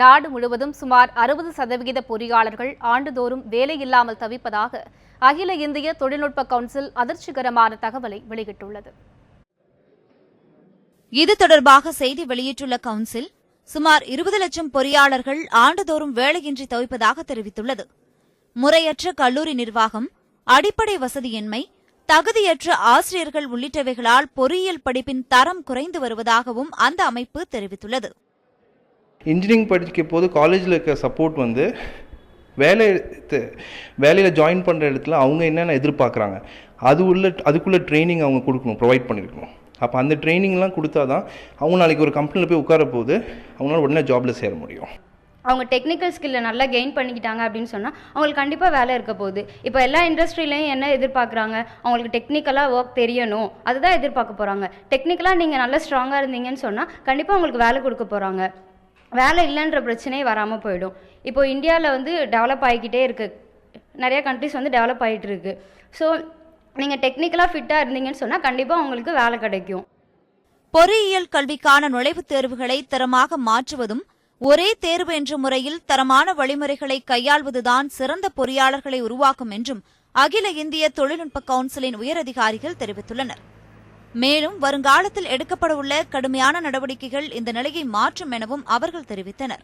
நாடு முழுவதும் சுமார் அறுபது சதவிகித பொறியாளர்கள் ஆண்டுதோறும் வேலையில்லாமல் தவிப்பதாக அகில இந்திய தொழில்நுட்ப கவுன்சில் அதிர்ச்சிகரமான தகவலை வெளியிட்டுள்ளது. இது தொடர்பாக செய்தி வெளியிட்டுள்ள கவுன்சில் சுமார் இருபது லட்சம் பொறியாளர்கள் ஆண்டுதோறும் வேலையின்றி தவிப்பதாக தெரிவித்துள்ளது. முறையற்ற கல்லூரி நிர்வாகம் அடிப்படை வசதியின்மை தகுதியற்ற ஆசிரியர்கள் உள்ளிட்டவைகளால் பொறியியல் படிப்பின் தரம் குறைந்து வருவதாகவும் அந்த அமைப்பு தெரிவித்துள்ளது. இன்ஜினியரிங் படிக்க போது காலேஜில் இருக்க சப்போர்ட் வந்து வேலை வேலையில் ஜாயின் பண்ணுற இடத்துல அவங்க என்னென்ன எதிர்பார்க்குறாங்க அது உள்ள அதுக்குள்ளே ட்ரைனிங் அவங்க கொடுக்கணும் ப்ரொவைட் பண்ணியிருக்கணும் அப்போ அந்த ட்ரைனிங்லாம் கொடுத்தா தான் அவங்க நாளைக்கு ஒரு கம்பெனியில் போய் உட்கார போது அவங்களால உடனே ஜாபில் சேர முடியும். அவங்க டெக்னிக்கல் ஸ்கில்லை நல்லா கெயின் பண்ணிக்கிட்டாங்க அப்படின்னு சொன்னால் அவங்களுக்கு கண்டிப்பாக வேலை இருக்க போகுது. இப்போ எல்லா இண்டஸ்ட்ரியிலையும் என்ன எதிர்பார்க்குறாங்க? அவங்களுக்கு டெக்னிக்கலாக ஒர்க் தெரியணும். அதுதான் எதிர்பார்க்க போகிறாங்க டெக்னிக்கலாக நீங்கள் நல்லா ஸ்ட்ராங்காக இருந்தீங்கன்னு சொன்னால் கண்டிப்பாக அவங்களுக்கு வேலை கொடுக்க போகிறாங்க வேலை இல்லைன்ற பிரச்சனையே வராமல் போயிடும். இப்போ இந்தியாவில் வந்து டெவலப் ஆகிக்கிட்டே இருக்கு. நிறையா கண்ட்ரிஸ் வந்து டெவலப் ஆகிட்டு இருக்கு. ஸோ நீங்கள் டெக்னிக்கலாக ஃபிட்டாக இருந்தீங்கன்னு சொன்னால் கண்டிப்பாக உங்களுக்கு வேலை கிடைக்கும். பொறியியல் கல்விக்கான நுழைவுத் தேர்வுகளை தரமாக மாற்றுவதும் ஒரே தேர்வு என்ற முறையில் தரமான வழிமுறைகளை கையாள்வதுதான் சிறந்த பொறியாளர்களை உருவாக்கும் என்றும் அகில இந்திய தொழில்நுட்ப கவுன்சிலின் உயரதிகாரிகள் தெரிவித்துள்ளனர். மேலும் வருங்காலத்தில் எடுக்கப்படவுள்ள கடுமையான நடவடிக்கைகள் இந்த நிலையை மாற்றும் எனவும் அவர்கள் தெரிவித்தனர்.